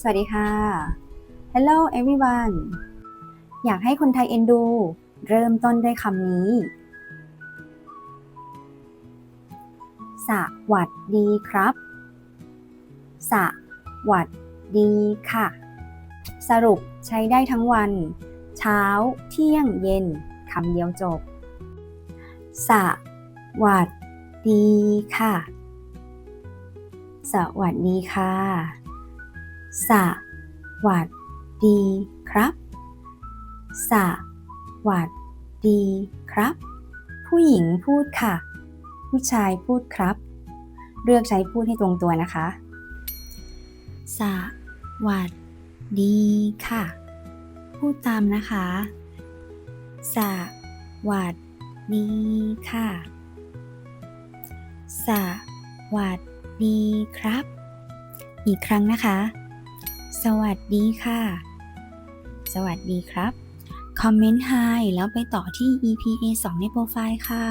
สวัสดีค่ะ Hello everyone อยากให้คนไทยเอ็นดู เริ่มต้นด้วยคำนี้ สวัสดีครับ สวัสดีค่ะ สรุปใช้ได้ทั้งวัน เช้า เที่ยง เย็นคำเดียวจบ สวัสดีค่ะ สวัสดีค่ะ สวัสดีครับ สวัสดีครับ ผู้หญิงพูดค่ะ ผู้ชายพูดครับ เลือกใช้พูดให้ตรงตัวนะคะ สวัสดีค่ะ พูดตามนะคะ สวัสดีค่ะ สวัสดีครับ อีกครั้งนะคะ สวัสดีค่ะ สวัสดีครับ คอมเมนต์ Hi แล้วไปต่อที่ EPA 2 ในโปรไฟล์ค่ะ